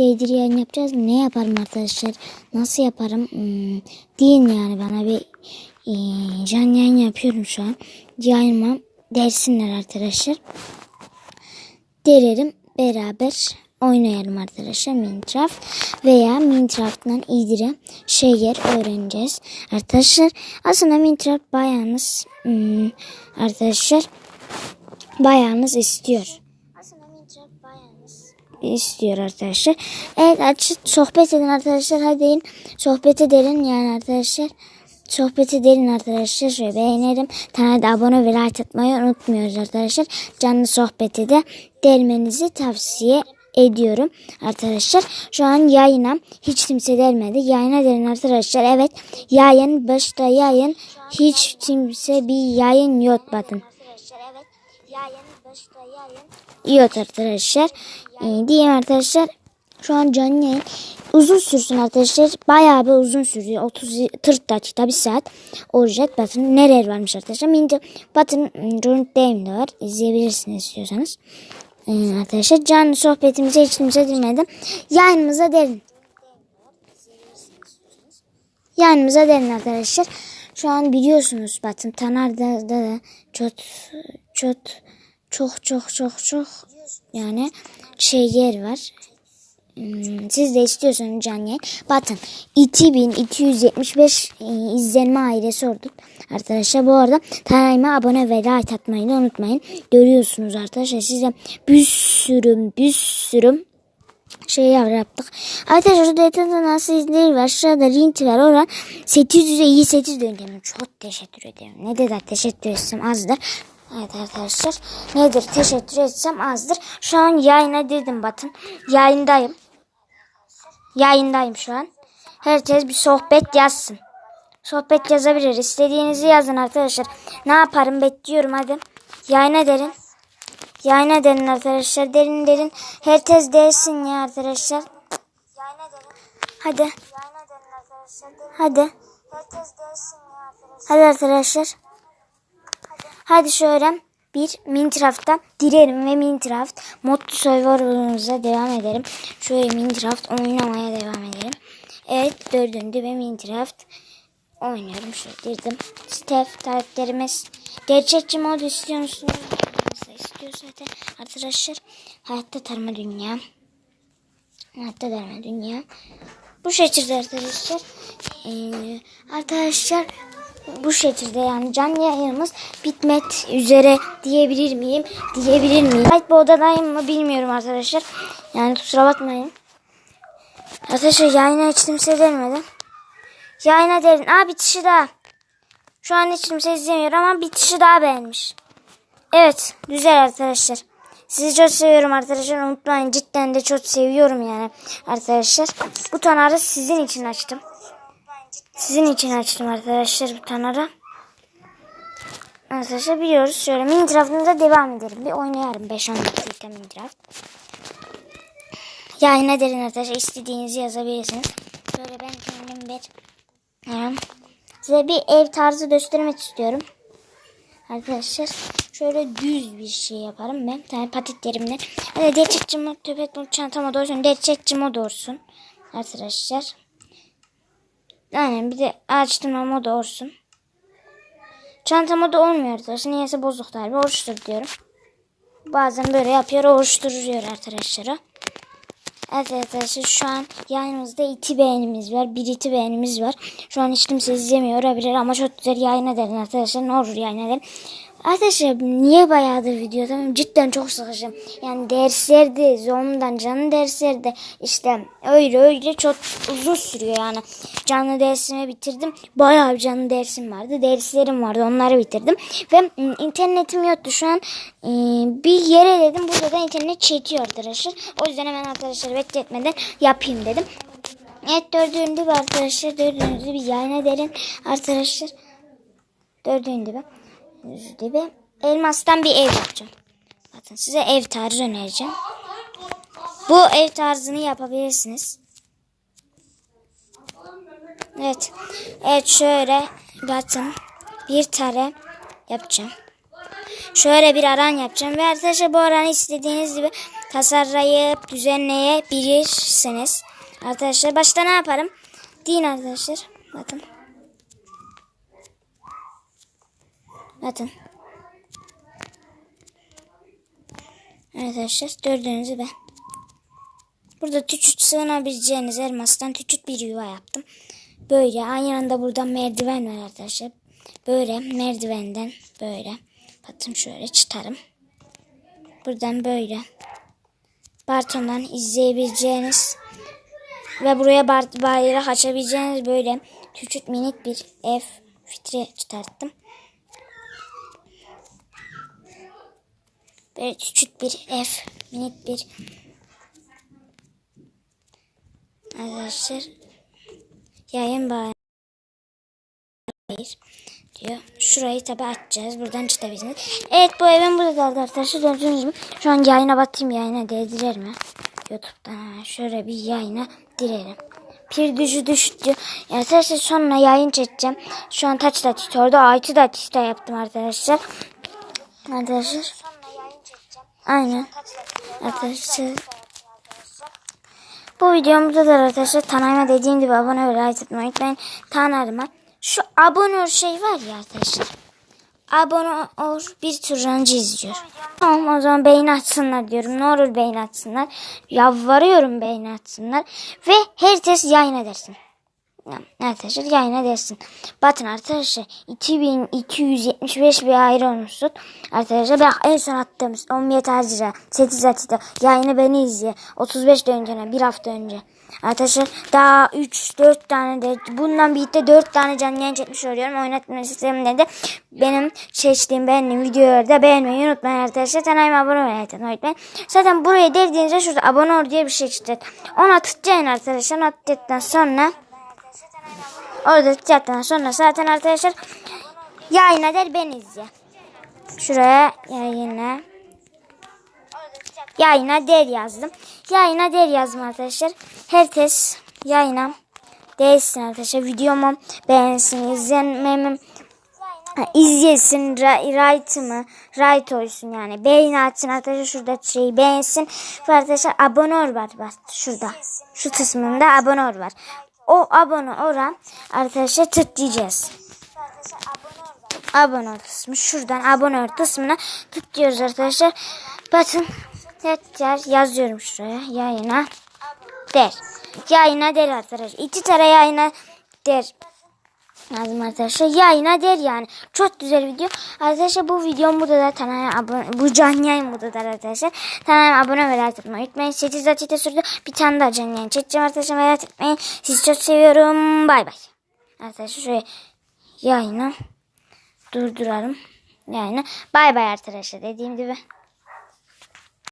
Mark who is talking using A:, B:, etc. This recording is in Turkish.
A: haftadır yayın yapacağız. Ne yaparım arkadaşlar? Nasıl yaparım? Hmm, deyin yani bana bir e, can yayın yapıyorum şu an. Yayınmam dersinler arkadaşlar. Dererim beraber oynayalım arkadaşlar Minecraft veya Minecraft'tan iyidir şeyler öğreneceğiz arkadaşlar. Aslında Minecraft bayağınız hmm, arkadaşlar bayağınız istiyor. İstiyor arkadaşlar. Evet açık sohbet edin arkadaşlar. Hadi in, sohbet edelim yani arkadaşlar. Sohbet edelim arkadaşlar. Şöyle beğenelim. Tane de abone ve like atmayı unutmuyoruz arkadaşlar. Canlı sohbeti de delmenizi tavsiye ediyorum arkadaşlar. Şu an yayına hiç kimse delmedi. Yayına delin arkadaşlar. Evet yayın başta yayın hiç kimse bir yayın yok bakın. Evet yayın yayın yok arkadaşlar. Ee, diyeyim arkadaşlar. Şu an canlı yayın uzun sürsün arkadaşlar. Bayağı bir uzun sürüyor. 30 40 dakika bir saat olacak. Bakın neler varmış arkadaşlar. Mince Batın Rund de var. İzleyebilirsiniz istiyorsanız. Ee, arkadaşlar canlı sohbetimize hiç kimse dinmedi. Yayınımıza derin. Yayınımıza derin arkadaşlar. Şu an biliyorsunuz Batın Tanar'da da çok çok çok çok çok çok yani şey yer var. Hmm, Siz de istiyorsanız canlı yayın. Bakın 2275 e, izlenme ailesi olduk. Arkadaşlar bu arada kanalıma abone ve like atmayı da unutmayın. Görüyorsunuz arkadaşlar size bir sürü bir sürü şey yaptık. Arkadaşlar şurada etrafında nasıl izleri var. Şurada link var. Oradan 800'e iyi 800 döndüm. Çok teşekkür ederim. Ne kadar teşekkür etsem azdır. Evet arkadaşlar. Nedir teşekkür etsem azdır. Şu an yayına girdim batın. Yayındayım. Yayındayım şu an. Herkes bir sohbet yazsın. Sohbet yazabilir. İstediğinizi yazın arkadaşlar. Ne yaparım bekliyorum hadi. Yayına derin. Yayına derin arkadaşlar. Derin derin. Herkes dersin ya arkadaşlar. Hadi. Hadi. Hadi arkadaşlar. Hadi şöyle bir Minecraft'ta direrim ve Minecraft modlu serverımıza devam edelim. Şöyle Minecraft oynamaya devam edelim. Evet dördüncü ve Minecraft oynuyorum. Şöyle girdim. Steph karakterimiz gerçekçi mod istiyor musunuz? İstiyor zaten arkadaşlar. Hayatta tarama dünya. Hayatta tarama dünya. Bu şekilde arkadaşlar. Ee, arkadaşlar bu şekilde yani canlı yayınımız bitmek üzere diyebilir miyim? Diyebilir miyim? Evet bu odadayım mı bilmiyorum arkadaşlar. Yani kusura bakmayın. Arkadaşlar yayına hiç kimse gelmedi. Yayına derin. Aa bitişi daha. Şu an hiç kimse izlemiyor ama bitişi daha beğenmiş. Evet güzel arkadaşlar. Sizi çok seviyorum arkadaşlar. Unutmayın cidden de çok seviyorum yani arkadaşlar. Bu kanarı sizin için açtım. Sizin için açtım arkadaşlar bu kanarı. Arkadaşlar biliyoruz. Şöyle Minecraft'ımıza devam edelim. Bir oynayalım 5-10 dakika Minecraft. Yayına derin arkadaşlar. istediğinizi yazabilirsiniz. Şöyle ben kendim bir yani size bir ev tarzı göstermek istiyorum. Arkadaşlar şöyle düz bir şey yaparım ben. Yani patiklerimle. Mod, töpet mod, çantama doğrusun. Gerçekçi mod olsun. Arkadaşlar. Aynen bir de açtırma modu olsun. Çanta modu olmuyor arkadaşlar. Niyeyse bozuk galiba. Oluştur diyorum. Bazen böyle yapıyor. Oluşturuyor arkadaşlar. Evet arkadaşlar şu an yayınımızda iki beğenimiz var. Bir iki beğenimiz var. Şu an hiç kimse izlemiyor olabilir ama çok güzel yayın edelim arkadaşlar. Ne olur yayın edelim. Arkadaşlar niye bayağıdır video tamam cidden çok sıkışım. Yani derslerde zondan canlı derslerde işte öyle öyle çok uzun sürüyor yani. Canlı dersimi bitirdim. Bayağı bir canlı dersim vardı. Derslerim vardı onları bitirdim. Ve ım, internetim yoktu şu an. e, bir yere dedim burada da internet çekiyor arkadaşlar. O yüzden hemen arkadaşlar bekletmeden yapayım dedim. Evet dördüncü bir arkadaşlar dördüncü bir yayın edelim arkadaşlar. Dördüncü bir gibi elmastan bir ev yapacağım. Bakın size ev tarzı önereceğim. Bu ev tarzını yapabilirsiniz. Evet. Evet şöyle bakın bir tane yapacağım. Şöyle bir aran yapacağım ve arkadaşlar bu aranı istediğiniz gibi tasarlayıp düzenleyebilirsiniz. Arkadaşlar başta ne yaparım? Deyin arkadaşlar. Bakın. Bakın. Arkadaşlar gördüğünüz gibi. Burada küçük sığınabileceğiniz elmastan küçük bir yuva yaptım. Böyle aynı anda burada merdiven var arkadaşlar. Böyle merdivenden böyle. Bakın şöyle çıkarım. Buradan böyle. Barton'dan izleyebileceğiniz ve buraya bayrak açabileceğiniz böyle küçük minik bir ev fitre çıkarttım. Böyle küçük bir ev, minik bir arkadaşlar yayın bağ diyor. Şurayı tabi açacağız. Buradan çıkabilirsiniz. Evet bu evim burada kaldı arkadaşlar. Gördüğünüz gibi şu an yayına batayım. Yayına değdirer mi? Youtube'dan hemen şöyle bir yayına direlim. Bir düşü düştü. Arkadaşlar sonra yayın çekeceğim. Şu an taç da tutuyordu. Ayçı da da yaptım arkadaşlar. Arkadaşlar. Aynen. Arkadaşlar. Bu videomuzda da arkadaşlar Tanayma dediğim gibi abone ve like etmeyi unutmayın. Tanarıma. Şu abone ol şey var ya arkadaşlar. Abone ol bir turuncu izliyor. Tamam o zaman beğeni açsınlar diyorum. Ne olur beğeni açsınlar. Yalvarıyorum beğeni açsınlar. Ve herkes yayın edersin. Arkadaşlar yayın edersin. Bakın arkadaşlar 2275 bir ayrı olmuşsun. Arkadaşlar ben en son attığımız 11 lira 8 lira yayını beni izle. 35 de önce bir hafta önce. Arkadaşlar daha 3-4 tane de bundan birlikte 4 tane canlı yayın çekmiş oluyorum. Oynatma sisteminde de benim seçtiğim beğendiğim videoları da beğenmeyi unutmayın arkadaşlar. Kanalıma abone olmayı unutmayın. Zaten buraya dediğinizde şurada abone ol diye bir şey çıkacak. Ona tıklayan arkadaşlar. Ona tıkladıktan sonra Orada tıkladıktan sonra zaten arkadaşlar yayına der ben izle. Şuraya yayına yayına der yazdım. Yayına der yazdım arkadaşlar. Herkes yayına değilsin arkadaşlar. Videomu beğensin, izlenmemi izlesin, right'ımı, right olsun yani. Beğeni atsın arkadaşlar şurada şeyi beğensin. Ve arkadaşlar abone ol var bak şurada. Şu kısmında abone ol var. O abone ora arkadaşlar tıklayacağız. Abone ol kısmı şuradan abone ol kısmına tıklıyoruz arkadaşlar. Bakın tekrar yazıyorum şuraya yayına der. Yayına der arkadaşlar. İki tane yayına der lazım arkadaşlar. Yayına der yani. Çok güzel video. Arkadaşlar bu videom burada da kanala abone bu canlı yayın burada da arkadaşlar. Kanalıma abone ve like atmayı unutmayın. 8 dakika sürdü. Bir tane daha canlı yayın çekeceğim arkadaşlar. Merak etmeyin. Sizi çok seviyorum. Bay bay. Arkadaşlar şöyle yayını durduralım. Yayını. Bay bay arkadaşlar dediğim gibi.